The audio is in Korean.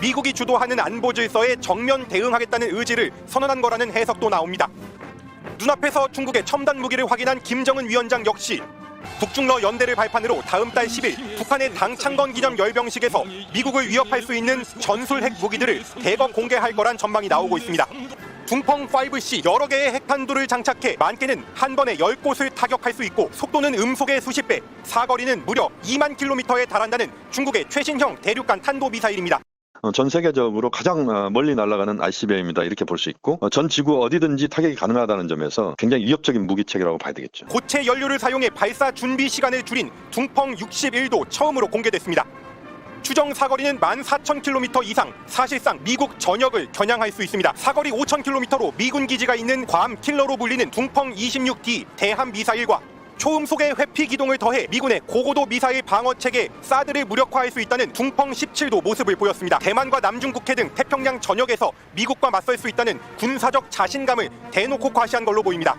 미국이 주도하는 안보 질서에 정면 대응하겠다는 의지를 선언한 거라는 해석도 나옵니다. 눈앞에서 중국의 첨단 무기를 확인한 김정은 위원장 역시 북중러 연대를 발판으로 다음 달 10일 북한의 당창건 기념 열병식에서 미국을 위협할 수 있는 전술 핵 무기들을 대거 공개할 거란 전망이 나오고 있습니다. 둥펑 5C 여러 개의 핵탄두를 장착해 많게는 한 번에 10곳을 타격할 수 있고 속도는 음속의 수십 배, 사거리는 무려 2만 킬로미터에 달한다는 중국의 최신형 대륙간 탄도 미사일입니다. 어, 전 세계적으로 가장 어, 멀리 날아가는 ICBM이다 이렇게 볼 수 있고 어, 전 지구 어디든지 타격이 가능하다는 점에서 굉장히 위협적인 무기체계라고 봐야 되겠죠. 고체 연료를 사용해 발사 준비 시간을 줄인 둥펑 61도 처음으로 공개됐습니다. 추정 사거리는 14,000km 이상, 사실상 미국 전역을 겨냥할 수 있습니다. 사거리 5,000km로 미군 기지가 있는 괌 킬러로 불리는 둥펑 26D 대함 미사일과 초음속의 회피 기동을 더해 미군의 고고도 미사일 방어 체계 사드를 무력화할 수 있다는 둥펑 17도 모습을 보였습니다. 대만과 남중국해 등 태평양 전역에서 미국과 맞설 수 있다는 군사적 자신감을 대놓고 과시한 걸로 보입니다.